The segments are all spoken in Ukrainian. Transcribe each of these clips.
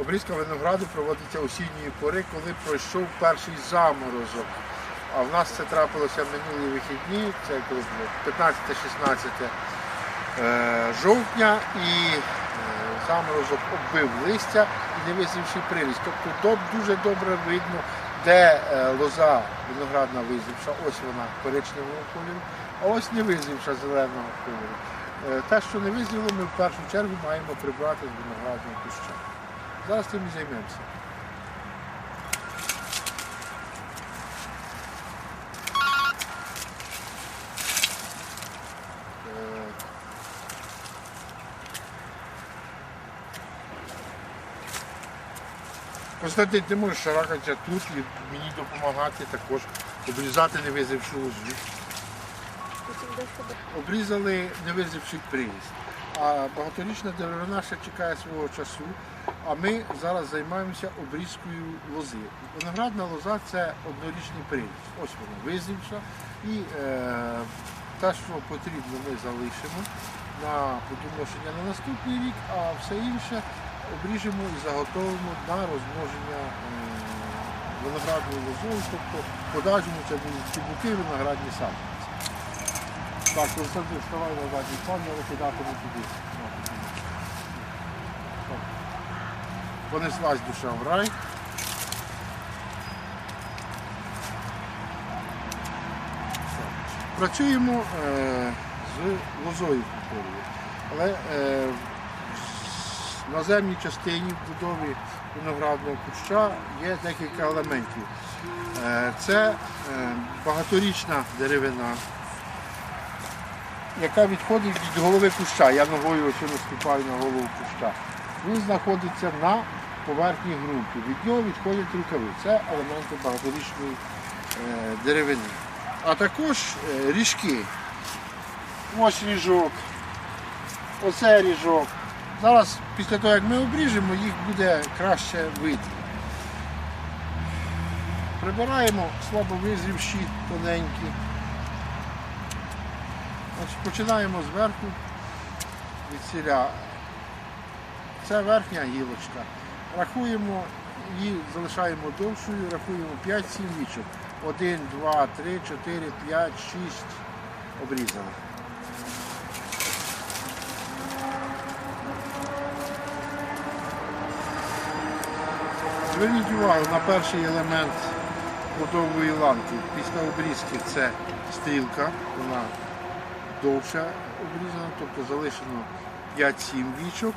Обрізка винограду проводиться осінньої пори, коли пройшов перший заморозок. А в нас це трапилося минулі вихідні, це коли було 15-16 е, жовтня, і е, заморозок оббив листя і не визрівший приріст. Тобто дуже добре видно, де е, лоза виноградна визрівша, ось вона коричневого кольору, а ось не визрівша зеленого кольору. Те, що не визріло, ми в першу чергу маємо прибрати з виноградного куща. Зараз цим і займемося. Е, Константин, ти можеш шаракатися тут і мені допомагати також обрізати невизрівшу лозу. Обрізали невизрівший приріст. А багаторічна деревина ще чекає свого часу. А ми зараз займаємося обрізкою лози. Виноградна лоза це однорічний приріст. Ось вона визрівша. І е, те, що потрібно, ми залишимо на плодоношення на наступний рік, а все інше обріжемо і заготовимо на розмноження е, виноградною лозою, тобто подальшому це будуть чубуки виноградні саджанці. Так, Константин, вставай на задній план, я викидатиму туди. Понеслась душа в рай. Працюємо е, з лозою культурою. Але е, в наземній частині будові виноградного куща є декілька елементів. Е, це е, багаторічна деревина, яка відходить від голови куща. Я ногою ось наступаю на голову куща. Він знаходиться на поверхні ґрунту. Від нього відходять рукави. Це елементи багаторічної е, деревини. А також е, ріжки. Ось ріжок, оце ріжок. Зараз, після того, як ми обріжемо, їх буде краще видно. Прибираємо слабо визрівші, тоненькі. Значить, починаємо зверху від сіля. Це верхня гілочка. Рахуємо її, залишаємо довшою, рахуємо 5-7 вічок. 1, 2, 3, 4, 5, 6. Обрізали. Зверніть увагу на перший елемент плодової ланки. Після обрізки це стрілка, вона довше обрізана, тобто залишено 5-7 вічок.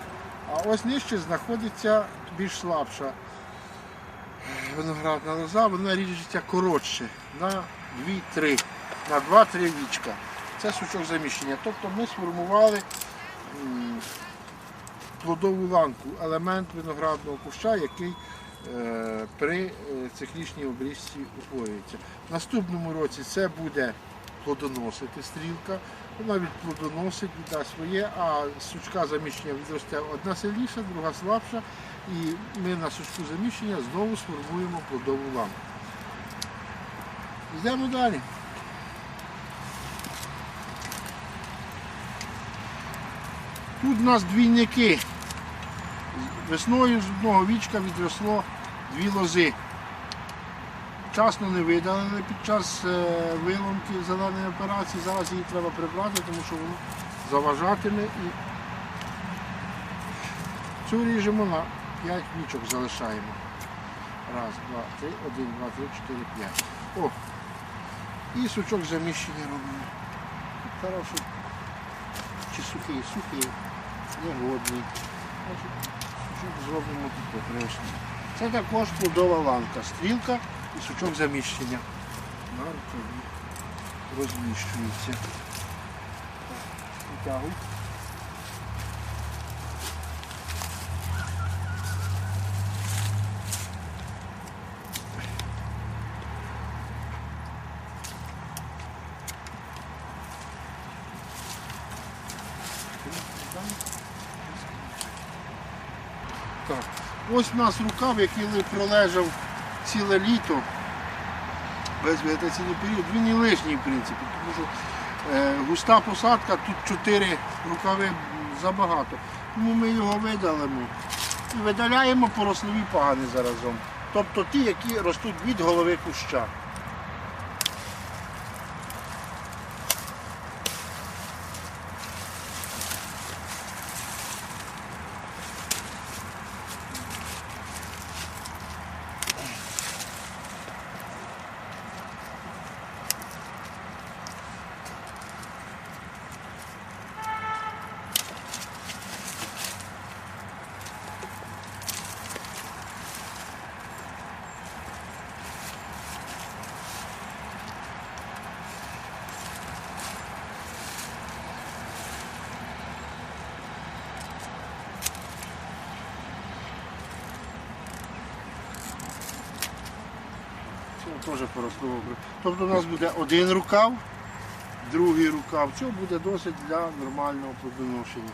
А ось нижче знаходиться більш слабша виноградна лоза, вона ріжеться коротше на 2-3, на 2-3 вічка. Це сучок заміщення. Тобто ми сформували плодову ланку, елемент виноградного куща, який е, при е, циклічній обрізці утворюється. В наступному році це буде плодоносити стрілка, вона відплодоносить, віддасть своє, а сучка заміщення відросте одна сильніша, друга слабша, і ми на сучку заміщення знову сформуємо плодову лампу. Йдемо далі. Тут у нас двійники. Весною з одного вічка відросло дві лози. Вчасно не видалили під час е, виломки зеленої операції. Зараз її треба прибрати, тому що воно заважатиме і цю ріжемо на 5 вічок залишаємо. Раз, два, три, один, два, три, чотири, п'ять. О! І сучок заміщення робимо. Хороший. Чи сухий, сухий, негодний. Сучок зробимо тут окреслення. Це також плодова ланка. Стрілка і сучок заміщення. Розміщується. Витягуй. Так. Ось у нас рукав, який пролежав ціле літо, весь вегетаційний період, він і лишній, в принципі, тому що е, густа посадка, тут чотири рукави забагато. Тому ми його видалимо і видаляємо порослові пагани заразом. Тобто ті, які ростуть від голови куща. Теж порослово. Тобто у нас буде один рукав, другий рукав. Цього буде досить для нормального плодоношення.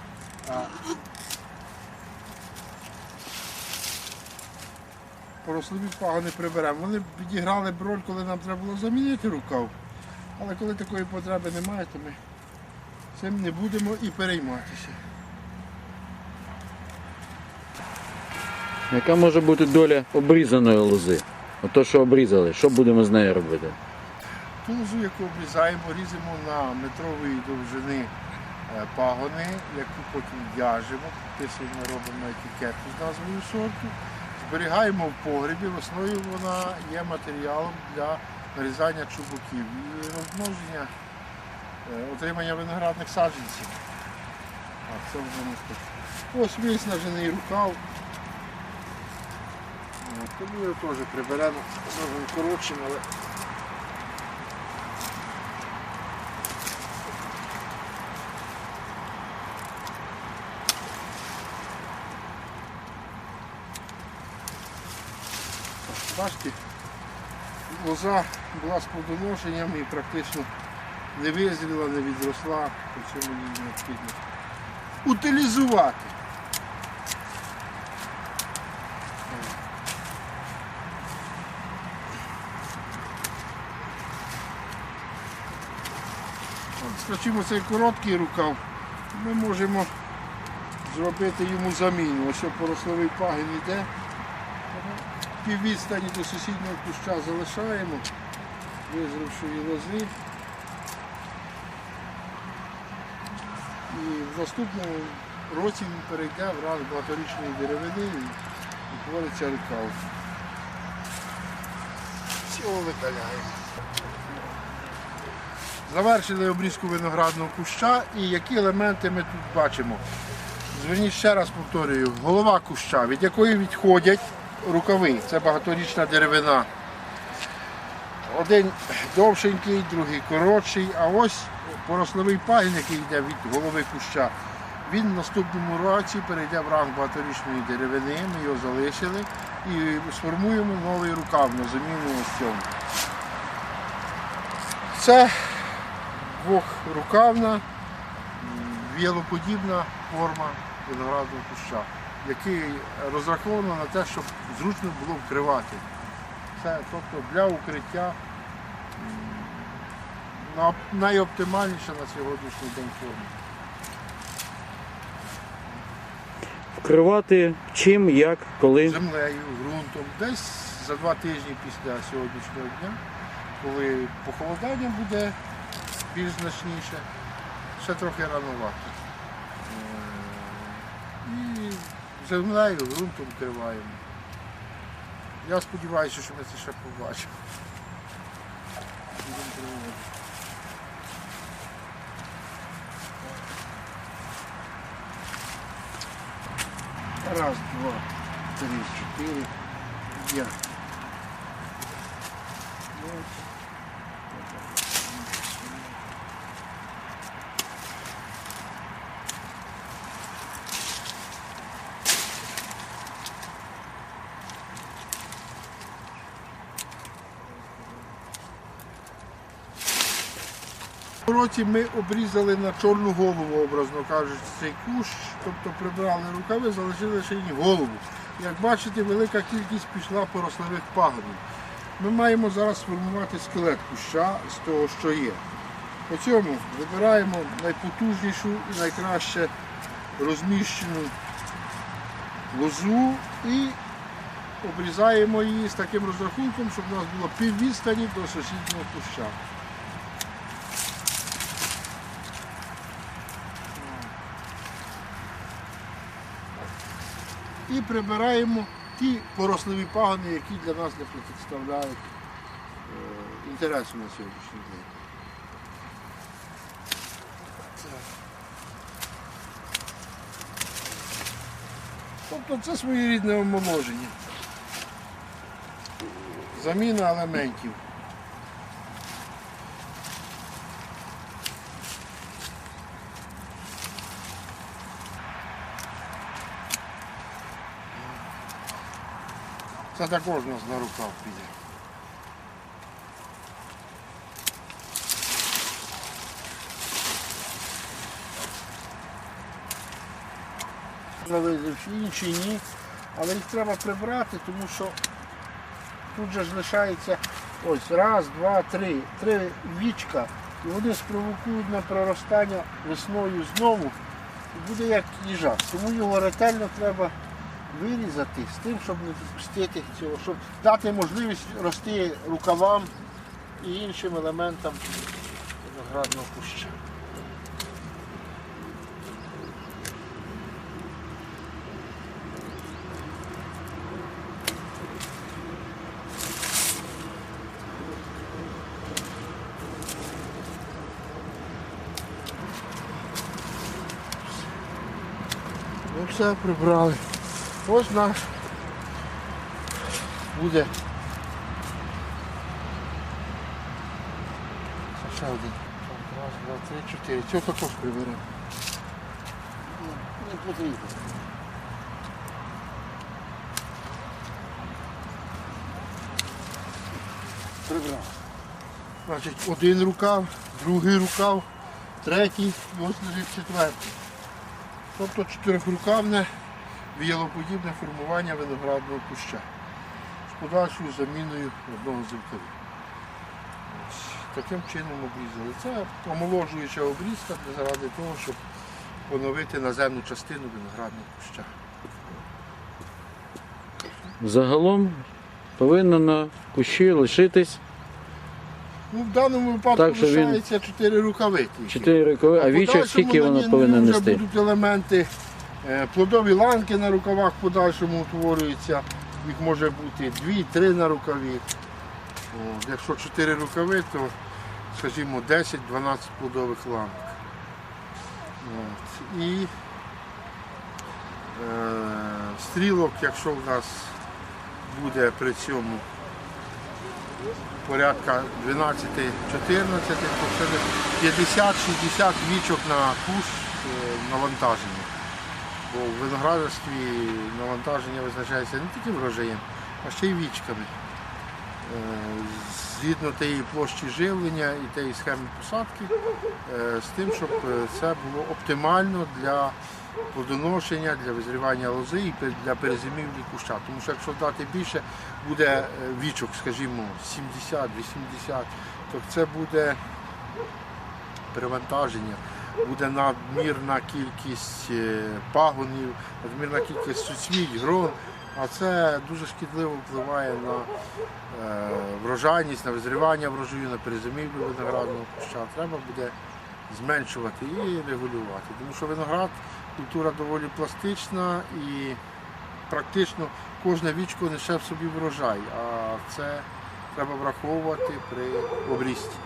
Порослові пагони приберемо. Вони відіграли б роль, коли нам треба було замінити рукав. Але коли такої потреби немає, то ми цим не будемо і перейматися. Яка може бути доля обрізаної лози? Ото, що обрізали, що будемо з нею робити? Ту лозу, яку обрізаємо, різимо на метрової довжини е, пагони, яку потім в'яжемо, підписуємо, робимо етикетку з назвою сорту, зберігаємо в погребі, весною вона є матеріалом для нарізання чубуків і розмноження, е, отримання виноградних саджанців. А це вже не. Ось виснажений рукав. Тому його теж приберемо, зробимо коротшим, але Бачите, лоза була з плодоношенням і практично не визріла, не відросла, по цьому її необхідно утилізувати. Скажімо, цей короткий рукав, ми можемо зробити йому заміну. Ось порословий пагін йде піввідстані до сусіднього куща залишаємо, визрившої лози. І в наступному році він перейде в ранг багаторічної деревини і утвориться рукав. Цього видаляємо. Завершили обрізку виноградного куща і які елементи ми тут бачимо. Зверніть ще раз повторюю, голова куща, від якої відходять рукави. Це багаторічна деревина. Один довшенький, другий коротший, а ось порословий пагін, який йде від голови куща, він в наступному році перейде в ранг багаторічної деревини, ми його залишили і сформуємо новий рукав на заміну ось цьому. Це двохрукавна, м, віялоподібна форма виноградного куща, який розраховано на те, щоб зручно було вкривати. Це тобто для укриття найоптимальніша на сьогоднішній день форма. Вкривати чим, як, коли. Землею, ґрунтом, десь за два тижні після сьогоднішнього дня, коли похолодання буде більш значніше, ще трохи ранувато. Е, І землею, ґрунтом вкриваємо. Я сподіваюся, що ми це ще побачимо. Раз, два, три, чотири, п'ять. Році ми обрізали на чорну голову, образно кажучи, цей кущ, тобто прибрали рукави, залишили ще й голову. Як бачите, велика кількість пішла порослових пагонів. Ми маємо зараз сформувати скелет куща з того, що є. По цьому вибираємо найпотужнішу і найкраще розміщену лозу і обрізаємо її з таким розрахунком, щоб у нас було піввідстані до сусіднього куща. І прибираємо ті поросливі пагони, які для нас не представляють е, інтересу на сьогоднішній день. Тобто це своєрідне омоложення. Заміна елементів. Це також у нас на руках піде. Зализивши інші ні, але їх треба прибрати, тому що тут же ж лишається ось раз, два, три, три вічка, і вони спровокують на проростання весною знову, і буде як їжак. Тому його ретельно треба вирізати з тим, щоб не допустити цього, щоб дати можливість рости рукавам і іншим елементам виноградного куща. Ну все прибрали. Наш буде. Ще один. Раз, два, три, чотири. Цього також приберемо. Не потрібно. Прибрав. Значить, один рукав, другий рукав, третій, ось четвертий. Тобто чотирьохрукавне віялоподібне формування виноградного куща з подальшою заміною одного з рукавів. Таким чином обрізали. Це омоложуюча обрізка заради того, щоб поновити наземну частину виноградного куща. Загалом повинно на кущі лишитись Ну, в даному випадку Так, що він- лишається чотири рукави. 4 рокови, а вічок скільки воно повинно вже нести? будуть елементи, плодові ланки на рукавах в подальшому утворюються. Їх може бути 2-3 на рукаві. Якщо 4 рукави, то скажімо 10-12 плодових ланок. І е, стрілок, якщо в нас буде при цьому порядка 12-14, то це 50-60 вічок на куш е, навантаження. Бо в виноградарстві навантаження визначається не тільки врожаєм, а ще й вічками. Е, Згідно тієї площі живлення і тієї схеми посадки, е, з тим, щоб е, це було оптимально для плодоношення, для визрівання лози і для перезимівлі куща. Тому що якщо дати більше, буде вічок, скажімо, 70-80, то це буде перевантаження, буде надмірна кількість е, пагонів, надмірна кількість суцвіть, грон, а це дуже шкідливо впливає на е, врожайність, на визрівання врожаю, на перезимівлю виноградного куща. Треба буде зменшувати і регулювати. Тому що виноград культура доволі пластична і практично кожне вічко несе в собі врожай, а це треба враховувати при обрізці.